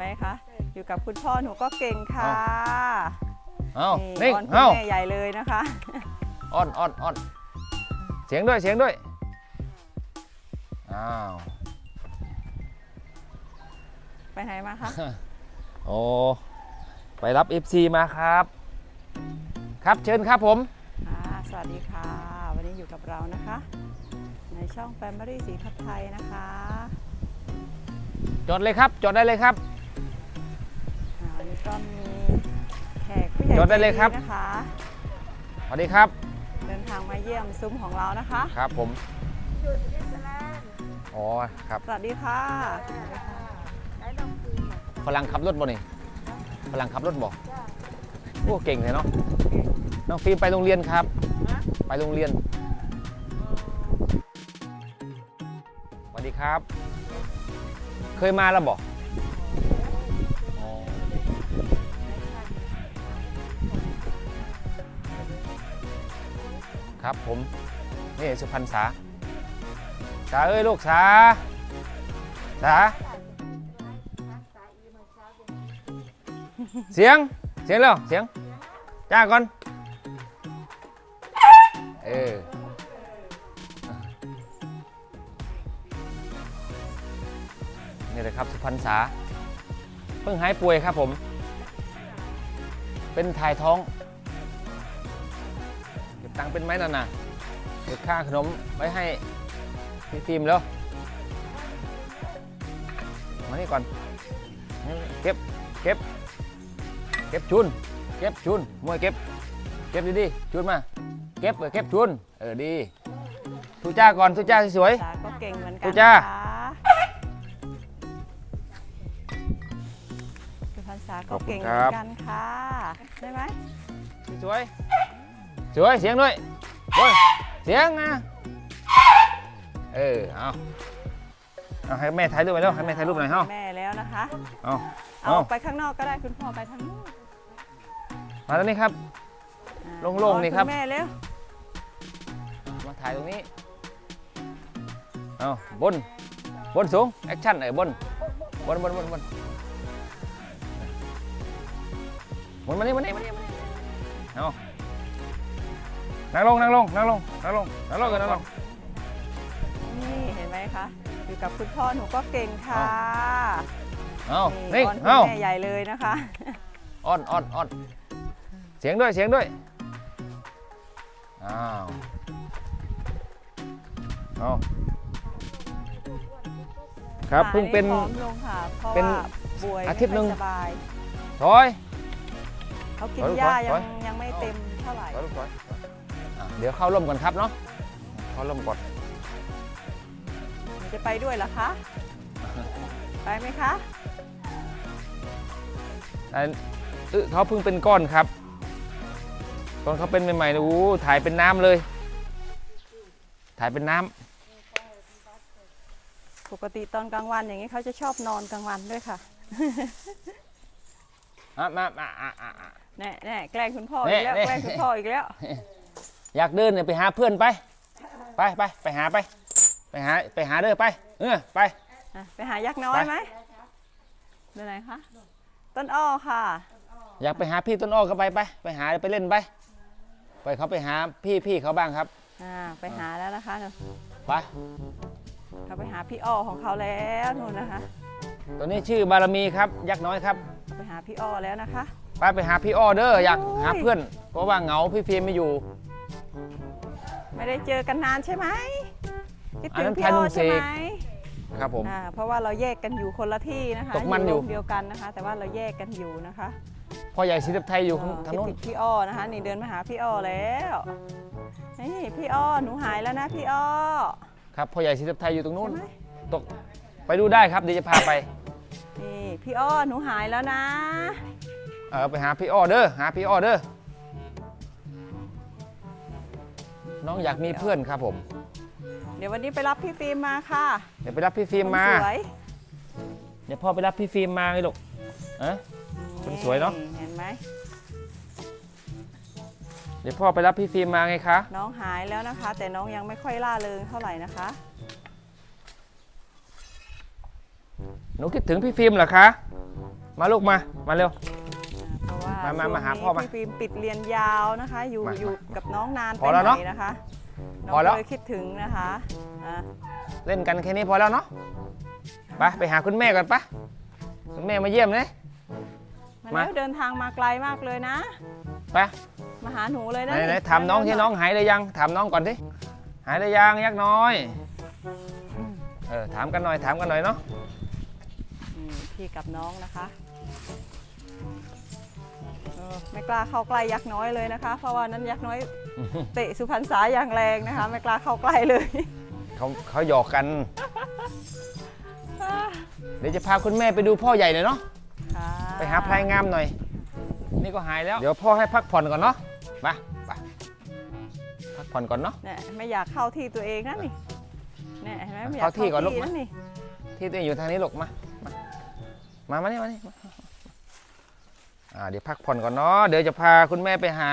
ไหมคะ อยู่กับคุณพ่อหนูก็เก่งค่ะเอ้านี่นิ่งอ้อนคุณเอ้าแม่ใหญ่เลยนะคะอ้อนอ้อนอ้อนเสียงด้วยเสียงด้วย อ้าว ไปไหนมาคะ โอ้ ไปรับ FC มาครับ ครับเชิญครับผมอ่าสวัสดีค่ะ วันนี้อยู่กับเรานะคะ ในช่อง Family สีพัดไทยนะคะ จดเลยครับ จดได้เลยครับอ่าวันนี้ ก็มีแขกผู้ใหญ่จดได้เลยครับใจนะคะ สวัสดีครับ เดินทางมาเยี่ยมซุ้มของเรานะคะ ครับผมอ๋อครับสวัสดีค่ะฝรั่งขับรถบ่นี่ฝรั่งขับรถบ่โอ้เก่งเลยเนาะน้องฟิล์มไปโรงเรียนครับ ไปโรงเรียนสวัสดีครับ เคยมาแล้วบ่ ครับ ผมนี่สุพรรณษาษาเอ้ยลูกษาษาเสียงเสียงแล้วเสียงจ้าก่อนเออนี่เลยครับสุพรรณษาเพิ่งหายป่วยครับผม เป็นถ่ายท้อง เก็บตังค์เป็นไหมนั่นน่ะเก็บค่าขนมไว้ให้พี่ฟิล์มแล้วมานี่ก่อนเก็บเก็บ เก็บชุน เก็บชุนมวยเก็บ เก็บดีๆชุนมา เก็บเออเก็บชุน เออดีทุจ้าก่อนทุจ้าสวยสาก็เก่งเหมือนกัทุนจ้านะคะคือภาษาก็เก่งเหมือนกันค่ะ ได้ไหมๆสวย สวยเสียงด้วยโอ้ยเสียงนะเออเอาเอาให้แม่ถ่ายรูปไปแล้วให้แม่ถ่ายรูปหน่อยเฮ้าแม่แล้วนะคะ เอาเอาเอาไปข้างนอกก็ได้คุณพ่อไปทางนู้นมาตรงนี้ครับ อ่าโล่งๆนี่ครับ ณแม่เร็วมาถ่ายตรงนี้เอาบน บนสูง แอคชั่นเออบน บนบนบนบนบนมานี่มานี่มานี่มานี่เอา นั่งลงนั่งลงนั่งลงนั่งลงนั่งลงกันนั่งลงนี่เห็นไหมคะอยู่กับคุณพ่อหนูก็เก่งค่ะเอานี่นิ่งอ้อนคุณเอาแม่ใหญ่เลยนะคะอ้อนอ้อนอ้อนเสียงด้วยเสียงด้วยอ้าวเอาครับเพิ่งเป็นหาให้ผอมลงค่ะเพราะเป็นว่าป่วยอาทิตย์หนึ่ง ไม่ค่อสบายถอย เขากินถอยหญ้าถยัอยงยังไม่เต็มเท่าไหร่ ถอยถอยอะ เดี๋ยวเข้าร่มก่อนครับเนาะเข้าร่มก่อนหนูจะไปด้วยเหรอคะ ไปไหมคะอันเออเขาเพิ่งเป็นก้อนครับ ตอนเขาเป็นใหม่ๆนะอู้ถ่ายเป็นน้ำเลย ถ่ายเป็นน้ำปกติตอนกลางวันอย่างนี้เขาจะชอบนอนกลางวันด้วยค่ะอะมามาอะอะอะ แน่แน่แกล้งคุณพ่อแน่อีกแล้วแน่ แกล้งคุณพ่ออีกแล้ว อยากเดินเนี่ยไปหาเพื่อนไป ไปไปไปหาไป ไปหาไปหาเด้อไป เออไป อะไปหายักษ์น้อยไปไหมไปไหนคะ ต้นอ้อค่ะ อยากไปหาพี่ต้นอ้อก็ไปไป ไปหาไปเล่นไป ไปเขาไปหาพี่พี่เขาบ้างครับ อ่า ไปหาแล้วนะคะหนูไป เขาไปหาพี่อ้อของเขาแล้วนู่นนะคะ ตัวนี้ชื่อบารมีครับ ยักษ์น้อยครับ ไปหาพี่อ้อแล้วนะคะ ไปไปหาพี่อ้อเด้ออยากโอ้ยหาเพื่อน เพราะว่าเหงาพี่ฟิล์มไม่อยู่ ไม่ได้เจอกันนานใช่ไหมคิดอันถึนั้งนพี่แพนอ้อเสใช่กไหมครับผมอ่าเพราะว่าเราแยกกันอยู่คนละที่นะคะตกมันอยู่โรงเดียวกันนะคะ แต่ว่าเราแยกกันอยู่นะคะพ่อใหญ่ศิลปไทยอยู่อ๋อทางโน้นคิดถึพี่อ้อนะคะนี่เดินมาหาพี่อ้อแล้วนี่พี่อ้อหนูหายแล้วนะพี่อ้อครับพ่อใหญ่ศิลปไทยอยู่ตรงนู้นใช่ไหมตกไปดูได้ครับเดี๋ยวจะพาไปนี่พี่อ้อหนูหายแล้วนะเออไปหาพี่อ้อเด้อหาพี่อ้อเด้อ น้องอยากมีเพื่อนครับผม เดี๋ยววันนี้ไปรับพี่ฟิล์มมาค่ะเดี๋ยวไปรับพี่ฟิล์มมา คนสวยเดี๋ยวพ่อไปรับพี่ฟิล์มมาไงลูกเอะคนสวยเนอะ เห็นไหมเดี๋ยวพ่อไปรับพี่ฟิล์มมาไงคะ น้องหายแล้วนะคะ แต่น้องยังไม่ค่อยล่าเริงเท่าไหร่นะคะ หนูคิดถึงพี่ฟิล์มเหรอคะอมาลูกมา มาเร็วเพราะว่า มามามาหาช่วงนี้พ่อมาพี่ฟิล์มปิดเรียนยาวนะคะ อยู่มาอยู่มากับน้องนานพอแล้วไปเนอะหน่อยนะคะน้องพอแล้ว เลยคิดถึงนะคะอะเล่นกันแค่นี้พอแล้วเนาะไปไปหาคุณแม่ก่อนปะคุณแม่มาเยี่ยมเลย มามา แล้วเดินทางมาไกลมากเลยนะ ไปมาหาหนูเลยไหนนะไหนนี่ถามน้องที่น้องหายเลยยังถามน้องก่อนสิหายเลยยังยักษ์น้อยเออถามกันหน่อยถามกันหน่อยเนาะ อืมพี่กับน้องนะคะเออ ไม่กล้าเข้าใกล้ยักษ์น้อยเลยนะคะ เพราะว่านั้นยักษ์น้อยเตะสุพรรณษาอย่างแรงนะคะ ไม่กล้าเข้าใกล้เลย เขาเขาหยอกกัน เดี๋ยวจะพาคุณแม่ไปดูพ่อใหญ่หน่อยเนาะค่ะไปหาพลายงามหน่อย นี่ก็หายแล้ว เดี๋ยวพ่อให้พักผ่อนก่อนเนาะไปไปพักผ่อนก่อนเนาะเนี่ยไม่อยากเข้าที่ตัวเองนะนี่เนี่ยเห็นไหมไม่อยากเข้าที่ก่อนลูกมานะนี่ที่ตัวเองอยู่ทางนี้ลูกมามามามานี่มานี่มาอ่า เดี๋ยวพักผ่อนก่อนเนาะเดี๋ยวจะพาคุณแม่ไปหา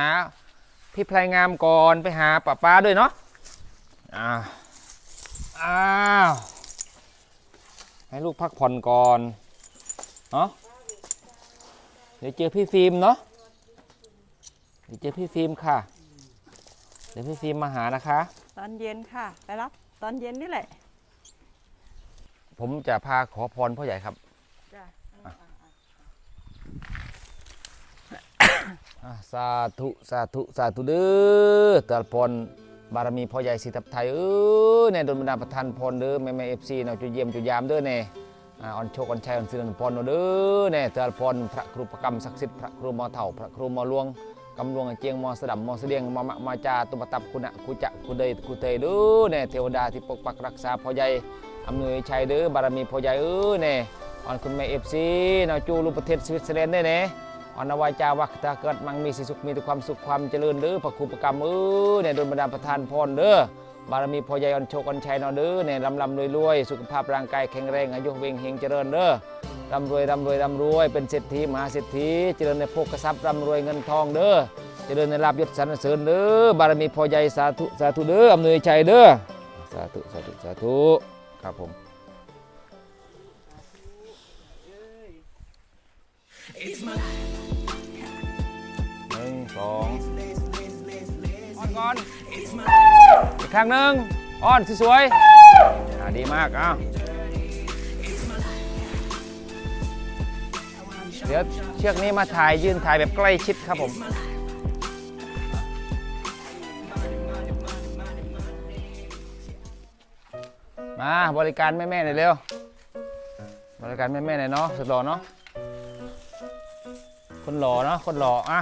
พี่พลายงามก่อนไปหาป้าป้าด้วยเนาะอ่าอ้าวให้ลูกพักผ่อนก่อนเนาะเดี๋ยวเจอพี่ฟิล์มเนาะเดี๋ยวเจอพี่ฟิล์มค่ะ เดี๋ยวพี่ฟิล์มมาหานะคะ ตอนเย็นค่ะ ไปรับ ตอนเย็นนี่แหละ ผมจะพาขอพรพ่อใหญ่ครับ จ้ะ อะ สาธุสาธุสาธุเด้อตลพรบารมีพ่อใหญ่สิทับไทยเออในดลบันดาประทานพรเด้อแม่แม่เอฟซีเนาะจุเยี่ยมจุยามเด้อเน่อ่อนโชคออนชัยอ่อนสิรินพรเนาะเด้อเน่ตลพรพระครูประกรรมศักดิ์สิทธิ์พระครูมอเถ่าพระครูมอหลวงกำลวงเจียงมอสดับมอเสดียงมามะมาจาตุปตับคุณะคุจะคุเดยคุเตยเด้อเน่เทวดาที่ปกปักรักษาพ่อใหญ่อำนวยชัยเด้อบารมีพ่อใหญ่เออเน่อ่อนคุณแม่เอฟซีเนาะจูรูประเทศสวิตเซอร์แลนด์เด้อเน่ อนวายจาวักตาเกิดมังมีสิสุขมีแต่ความสุขความเจริญเด้อพระครูประกรรมเออเนี่ยโดนบันดาลประทานพรเด้อบารมีพ่อใหญ่ออนโชคออนชัยนาะเด้อเนี่ยลำลำรวยรวยสุขภาพร่างกายแข็งแรงอายุเวงเฮงเจริญเด้อร่ำรวยร่ำรวยร่ำรวยเป็นเศรษฐีมหาเศรษฐีเจริญในโภคทรัพย์ร่ำรวยเงินทองเด้อเจริญในลาภยศสรรเสริญเด้อบารมีพ่อใหญ่สาธุสาธุเด้ออำนวยชัยเด้อสาธุสาธุสาธุครับผมหนึ่ง สองอ้อนก่อน อีกครั้งหนึ่งอ้อนสวยๆอ่าดีมากอ้าวเดี๋ยวเชือกนี้มาถ่ายยืนถ่ายแบบใกล้ชิดครับผมมาบริการแม่ๆหน่อยเร็ว บริการแม่ๆหน่อยเนาะสุดหล่อเนาะคนหล่อเนาะคนหล่ออะ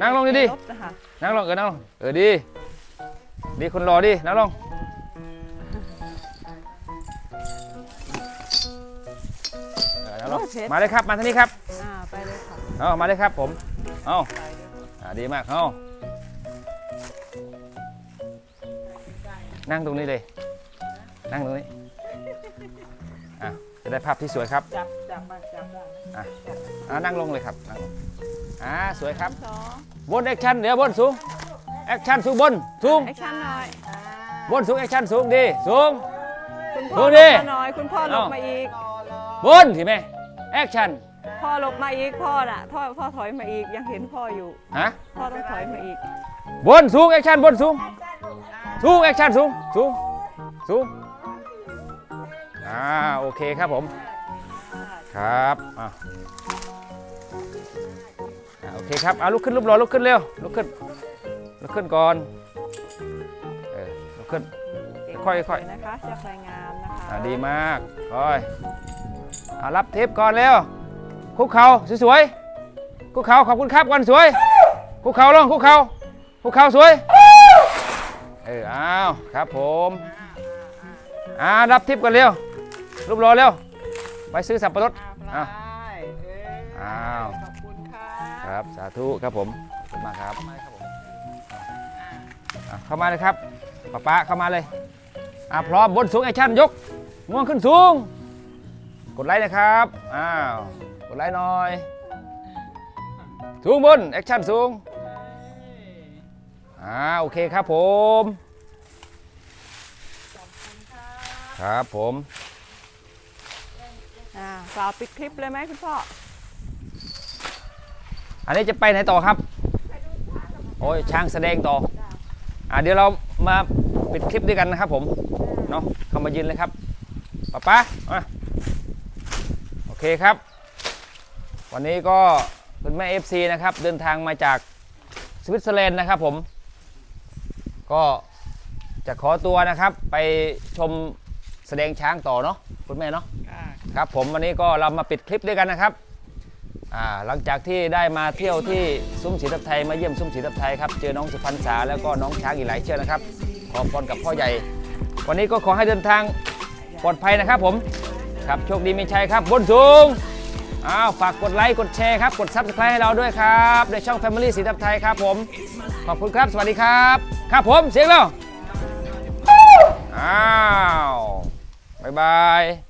นั่งลงดิดิรถนะคะนั่งลงเออนั่งลงเออดีดีคนรอดินั่งลงเออนั่งลงมาเลยครับมาทางนี้ครับอ่าไปเลยค่ะเอามาเลยครับผมเอาอ่าดีมากเอานั่งตรงนี้เลย นั่งตรงนี้อะจะได้ภาพที่สวยครับจับจับมาจับได้อะอะนั่งลงเลยครับนั่งลง อ่าสวยครับสองบนแอคชั่นเดี๋ยวบนสูงแอคชั่นสูงบนสูงแอคชั่นหน่อยบนสูงแอคชั่นสูงดีสูง คุณพ่ดูอหลดิ บมาหน่อย คุณพ่อหลบเอ้ามมาอีก บนสิแม่แอคชั่นพ่อหลบมาอีกพ่อน่ะพ่อพ่อถอยมาอีกยังเห็นพ่ออยู่ ฮะพ่อต้องถอยมาอีก บนสูงแอคชั่นบนสูงสูงแอคชั่นสูงสูงสูงอ่าโอเคครับผมครับอะอะโอ เคครับเอาลุกขึ้นรูปรอลุกขึ้นเร็วลุกขึ้นลุกขึ้นก่อนเออลุกขึ้นค่อยๆค่อยเก่งมากเลนะคะเจ้าพลายงามนะคะอะดีมากค่อยเอารับเทปก่อนเร็วคุกเข่าสวยๆคุกเข่าขอบคุณครับก่อนสวยคุกเข่าลงคุกเข่าคุกเข่าสวยเอออ้าวครับผมอ่ารับทิปก่อนเร็วรูปรอเร็วไปซื้อสับปะรดอ้าวอ้าวขอบ คุณค่ะครับ สาธุครับผมขอบคุณมากครับอะเข้ามาเลยครับป้าป้าเข้ามาเลยอะพร้อมบนสูงแอคชั่นยกง่วงขึ้นสูง กดไลค์นะครับอ้าวกดไลค์หน่อย สูงบนแอคชั่นสูงอ่าโอเคครับผมครับผมแอ่ากล่าวปิดคลิปเลยไหมคุณพ่อ อันนี้จะไปไหนต่อครับ โอ้ยช้างแสดงต่อ อ่าเดี๋ยวเรามาปิดคลิปด้วยกันนะครับผม เนาะเข้ามายืนเลยครับป๊าป๊ามาโอเคครับ วันนี้ก็คุณแม่ FC นะครับ เดินทางมาจากสวิตเซอร์แลนด์นะครับผม ก็จะขอตัวนะครับ ไปชมแสดงช้างต่อเนาะคุณแม่เนาะ ครับผมวันนี้ก็เรามาปิดคลิปด้วยกันนะครับอ่า หลังจากที่ได้มาเที่ยวที่ซุ้มศรีทับไทยมาเยี่ยมซุ้มศรีทับไทยครับเจอน้องสุพรรณษาแล้วก็น้องช้างอีกหลายเชือกนะครับ ขอพรกับพ่อใหญ่ วันนี้ก็ขอให้เดินทางปลอดภัยนะครับผมครับโชคดีมีชัยครับบนสูงอ้าวฝากกดไลค์กดแชร์ครับกดซับสไครต์ให้เราด้วยครับในช่อง Family ศรีทับไทยครับผมขอบคุณครับ สวัสดีครับ ครับผมเสียงแล้วอ้าวบ๊ายบาย